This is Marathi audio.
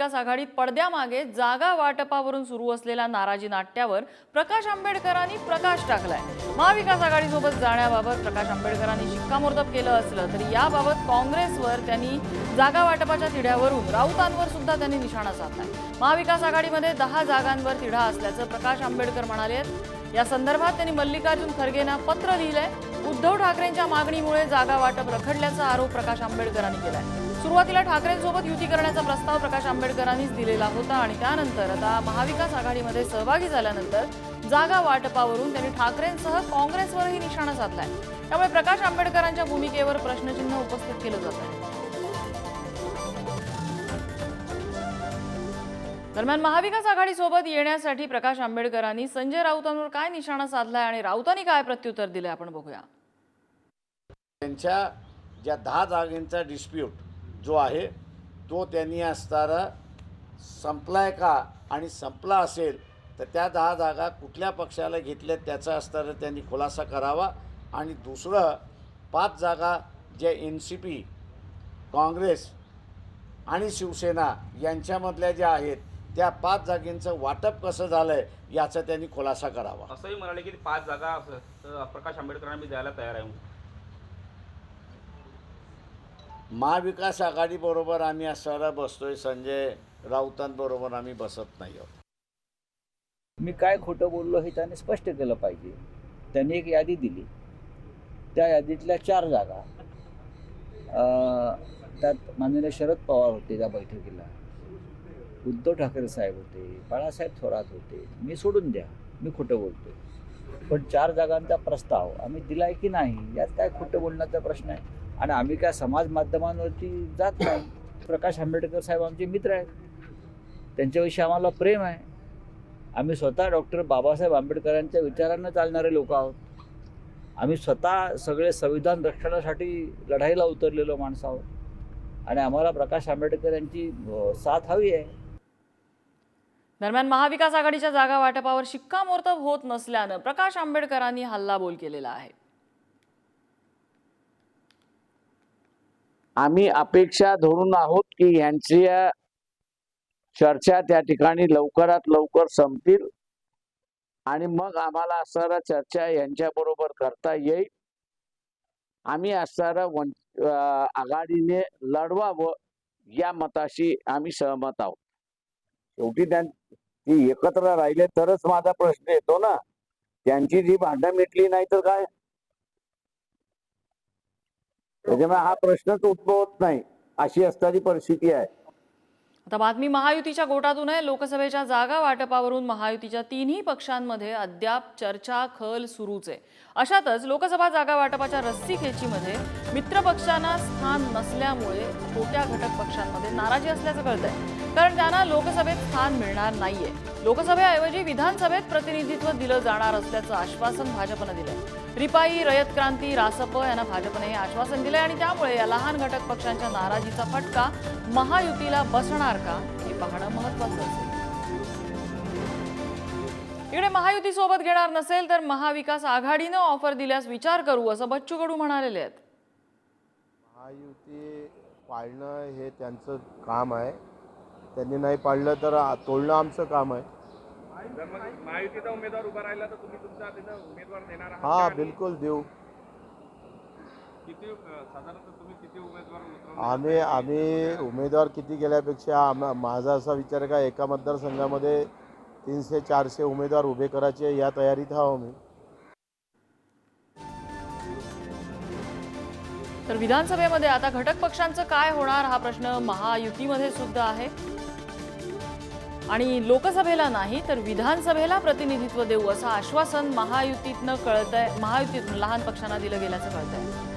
महाविकास आघाडीत पडद्यामागे जागा वाटपावरून सुरू असलेल्या नाराजी नाट्यावर प्रकाश आंबेडकरांनी प्रकाश टाकलाय. महाविकास आघाडीसोबत जाण्याबाबत प्रकाश आंबेडकरांनी शिक्कामोर्तब केलं असलं तरी याबाबत काँग्रेसवर त्यांनी जागा वाटपाच्या तिढ्यावरून राऊतांवर सुद्धा त्यांनी निशाणा साधलाय. महाविकास आघाडीमध्ये दहा जागांवर तिढा असल्याचं प्रकाश आंबेडकर म्हणाले या संदर्भात त्यांनी मल्लिकार्जुन खरगेंना पत्र लिहिलंय. उद्धव ठाकरेंच्या मागणीमुळे जागा वाटप रखडल्याचा आरोप प्रकाश आंबेडकरांनी केलाय. सुरुवातीला ठाकरेंसोबत युती करण्याचा प्रस्ताव प्रकाश आंबेडकरांनीच दिलेला होता आणि त्यानंतर आता महाविकास आघाडीमध्ये सहभागी झाल्यानंतर जागा वाटपावरून त्यांनी ठाकरेंसह काँग्रेसवरही निशाणा साधलाय. त्यामुळे प्रकाश आंबेडकरांच्या भूमिकेवर प्रश्नचिन्ह उपस्थित केलं जात आहे दरम्यान महाविकास आघाडीसोबत येण्यासाठी प्रकाश आंबेडकरांनी संजय राऊतांवर काय निशाणा साधलाय आणि राऊतांनी काय प्रत्युत्तर दिलंय आपण बघूया. त्यांच्या ज्या दहा जागेंचा डिस्प्यूट जो आहे तो त्यांनी असताना संपलाय का आणि संपला असेल तर त्या दहा जागा कुठल्या पक्षाला घेतल्यात त्याचा असताना त्यांनी खुलासा करावा. आणि दुसरं पाच जागा ज्या एन सी पी काँग्रेस आणि शिवसेना यांच्यामधल्या ज्या आहेत त्या पाच जागेंचं वाटप कसं झालं आहे याचा त्यांनी खुलासा करावा. असंही म्हणाले की पाच जागा असं तर प्रकाश आंबेडकरांना मी द्यायला तयार आहे. महाविकास आघाडीबरोबर आम्ही असताना बसतोय संजय राऊतांबरोबर आम्ही बसत नाही आहोत. मी काय खोटं बोललो हे त्याने स्पष्ट केलं पाहिजे. त्यांनी एक यादी दिली. त्या यादीतल्या चार जागा अं, त्यात माननीय शरद पवार होते त्या बैठकीला. उद्धव ठाकरे साहेब होते बाळासाहेब थोरात होते मी सोडून द्या मी खोटं बोलतोय. पण चार जागांचा प्रस्ताव आम्ही दिलाय की नाही यात काय खोटं बोलण्याचा प्रश्न आहे? आणि आम्ही काय समाज माध्यमांवरती जात नाही? प्रकाश आंबेडकर साहेब आमचे मित्र आहेत. त्यांच्याविषयी आम्हाला प्रेम आहे. आम्ही स्वतः डॉक्टर बाबासाहेब आंबेडकरांच्या विचारांना चालणारे लोक आहोत. आम्ही स्वतः सगळे संविधान रक्षणासाठी लढाईला उतरलेलो माणसं आहोत. आणि आम्हाला प्रकाश आंबेडकर यांची साथ हवी आहे. दरम्यान महाविकास आघाडीच्या जागा वाटपावर शिक्कामोर्तब होत नसल्यानं प्रकाश आंबेडकरांनी हल्लाबोल केलेला आहे. आम्ही अपेक्षा धरून आहोत की यांची चर्चा त्या ठिकाणी लवकरात लवकर संपतील आणि मग आम्हाला असणारा चर्चा यांच्या बरोबर करता येईल. आम्ही असणारा वन आघाडीने लढवावं या मताशी आम्ही सहमत आहोत. शेवटी त्यां ती एकत्र राहिले तरच माझा प्रश्न येतो ना? त्यांची जी भांडण मिटली नाही तर काय? त्याच्यामुळे हा प्रश्नच उद्भवत नाही. अशी असणारी परिस्थिती आहे. आता बातमी महायुतीच्या गोटातून आहे. लोकसभेच्या जागा वाटपावरून महायुतीच्या तिन्ही पक्षांमध्ये अद्याप चर्चा खल सुरूच आहे. अशातच लोकसभा जागा वाटपाच्या रस्सीखेचीमध्ये मित्र पक्षांना स्थान नसल्यामुळे छोट्या घटक पक्षांमध्ये नाराजी असल्याचं कळतंय. कारण त्यांना लोकसभेत स्थान मिळणार नाहीये. लोकसभेऐवजी विधानसभेत प्रतिनिधित्व दिलं जाणार असल्याचं आश्वासन भाजपनं दिलंय. रिपाई रयत क्रांती रासप यांना भाजपने हे आश्वासन दिलंय आणि त्यामुळे या लहान घटक पक्षांच्या नाराजीचा फटका महायुतीला बसणार का हे पाहणं महत्वाचं असेल. इकडे महायुती सोबत घेणार नसेल तर महाविकास आघाडीनं ऑफर दिल्यास विचार करू असं बच्चू कडू म्हणालेले आहेत. महायुती पाळणं हे त्यांचं काम आहे. त्यांनी नाही पाळलं तर तोडणं आमचं काम आहे. महायुतीचा उमेदवार उभा राहिला तर तुम्ही तुमचा तिथं उमेदवार देणार आहात हा बिलकुल देऊ. किती अं, साधारणतः तुम्ही किती उमेदवार उतरवणार? आम्ही आम्ही उमेदवार किती गेल्यापेक्षा आम माझा असा विचार आहे का एका मतदारसंघामध्ये तीनशे चारशे उमेदवार उभे करायचे या तयारीत आहो मी तर विधानसभेमध्ये आता घटक पक्षांचं काय होणार हा प्रश्न महायुतीमध्ये सुद्धा आहे. आणि लोकसभेला नाही तर विधानसभेला प्रतिनिधित्व देऊ असं आश्वासन महायुतीतनं आहे महायुतीतून लहान पक्षांना दिलं गेल्याचं कळतंय.